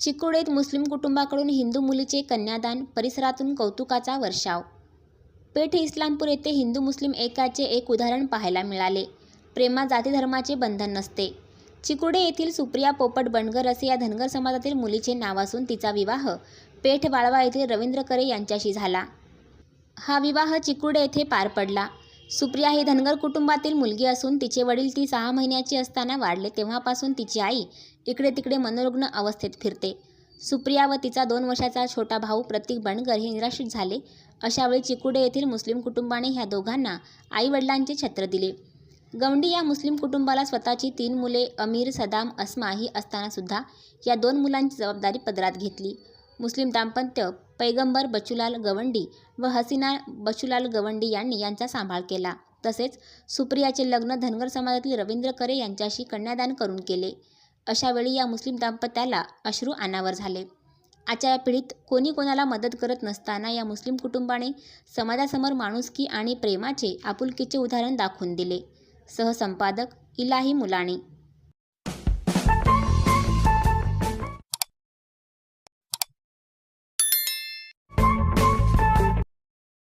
चिकोडीत मुस्लिम कुटुंबाकडून हिंदू मुलीचे कन्यादान परिसरातून कौतुकाचा वर्षाव. पेठ इस्लामपूर येथे हिंदू मुस्लिम एकाचे एक उदाहरण पाहायला मिळाले. प्रेमा जातीधर्माचे बंधन नसते. चिकोडे येथील सुप्रिया पोपट बनगर असे या धनगर समाजातील मुलीचे नाव असून तिचा विवाह पेठ वाळवा येथील रवींद्र करे यांच्याशी झाला. हा विवाह चिकुडे येथे पार पडला. सुप्रिया ही धनगर कुटुंबातील मुलगी असून तिचे वडील ती सहा महिन्याची असताना वाढले तेव्हापासून तिची आई इकडे तिकडे मनोरुग्ण अवस्थेत फिरते. सुप्रिया व तिचा दोन वर्षाचा छोटा भाऊ प्रतीक बनगर हे निराश्रित झाले. अशावेळी चिकुडे येथील मुस्लिम कुटुंबाने ह्या दोघांना आईवडिलांचे छत्र दिले. गवंडी या मुस्लिम कुटुंबाला स्वतःची तीन मुले अमीर सदाम अस्मा ही असतानासुद्धा या दोन मुलांची जबाबदारी पदरात घेतली. मुस्लिम दाम्पत्य पैगंबर बचूलाल गवंडी व हसीना बचूलाल गवंडी यांनी यांचा सांभाळ केला. तसेच सुप्रियाचे लग्न धनगर समाजातील रवींद्र करे यांच्याशी कन्यादान करून केले. अशावेळी या मुस्लिम दाम्पत्याला अश्रू अनावर झाले. आजच्या या पिढीत कोणी कोणाला मदत करत नसताना या मुस्लिम कुटुंबाने समाजासमोर माणुसकी आणि प्रेमाचे आपुलकीचे उदाहरण दाखवून दिले. सहसंपादक इलाही मुलाणी